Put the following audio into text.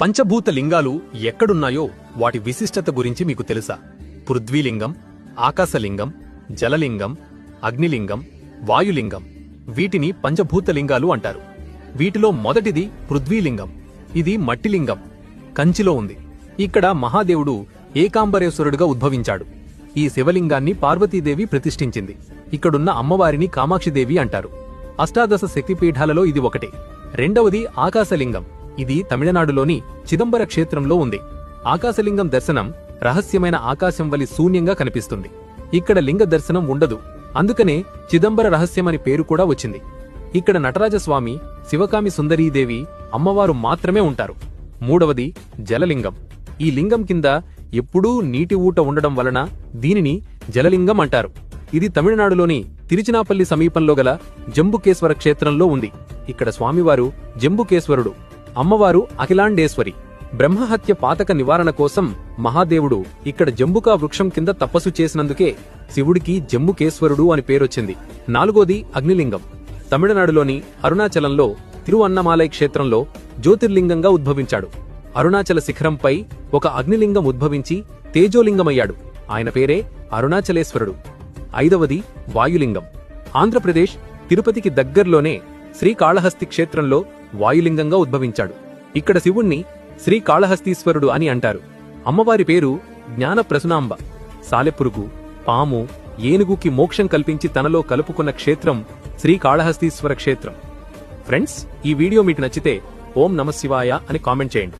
పంచభూత లింగాలు ఎక్కడున్నాయో వాటి విశిష్టత గురించి మీకు తెలుసా? పృథ్వీలింగం ఆకాశలింగం జలలింగం అగ్నిలింగం వాయులింగం. వీటిని పంచభూతలింగాలు అంటారు. వీటిలో మొదటిది పృథ్వీలింగం. ఇది మట్టిలింగం. కంచిలో ఉంది. ఇక్కడ మహాదేవుడు ఏకాంబరేశ్వరుడుగా ఉద్భవించాడు. ఈ శివలింగాన్ని పార్వతీదేవి ప్రతిష్ఠించింది. ఇక్కడున్న అమ్మవారిని కామాక్షిదేవి అంటారు. అష్టాదశ శక్తిపీఠాలలో ఇది ఒకటి. రెండవది ఆకాశలింగం. ఇది తమిళనాడులోని చిదంబర క్షేత్రంలో ఉంది. ఆకాశలింగం దర్శనం రహస్యమైన ఆకాశం వలి శూన్యంగా కనిపిస్తుంది. ఇక్కడ లింగ దర్శనం ఉండదు. అందుకనే చిదంబర రహస్యమని పేరు కూడా వచ్చింది. ఇక్కడ నటరాజస్వామి శివకామి సుందరీదేవి అమ్మవారు మాత్రమే ఉంటారు. మూడవది జలలింగం. ఈ లింగం కింద ఎప్పుడూ నీటి ఊట ఉండడం వలన దీనిని జలలింగం అంటారు. ఇది తమిళనాడులోని తిరుచినాపల్లి సమీపంలో గల జంబుకేశ్వర క్షేత్రంలో ఉంది. ఇక్కడ స్వామివారు జంబుకేశ్వరుడు. అమ్మవారు అఖిలాండేశ్వరి. బ్రహ్మహత్య పాతక నివారణ కోసం మహాదేవుడు ఇక్కడ జంబుకా వృక్షం కింద తపస్సు చేసినందుకే శివుడికి జంబుకేశ్వరుడు అని పేరొచ్చింది. నాలుగోది అగ్నిలింగం. తమిళనాడులోని అరుణాచలంలో తిరువన్నమాలై క్షేత్రంలో జ్యోతిర్లింగంగా ఉద్భవించాడు. అరుణాచల శిఖరంపై ఒక అగ్నిలింగం ఉద్భవించి తేజోలింగమయ్యాడు. ఆయన పేరే అరుణాచలేశ్వరుడు. ఐదవది వాయులింగం. ఆంధ్రప్రదేశ్ తిరుపతికి దగ్గర్లోనే శ్రీకాళహస్తి క్షేత్రంలో వాయులింగంగా ఉద్భవించాడు. ఇక్కడ శివుణ్ణి శ్రీకాళహస్తీశ్వరుడు అని అంటారు. అమ్మవారి పేరు జ్ఞాన ప్రసునాంబ సాలెపురుగు పాము ఏనుగుకి మోక్షం కల్పించి తనలో కలుపుకున్న క్షేత్రం శ్రీకాళహస్తీశ్వర క్షేత్రం. ఫ్రెండ్స్ ఈ వీడియో మీకు నచ్చితే ఓం నమశివాయ అని కామెంట్ చేయండి.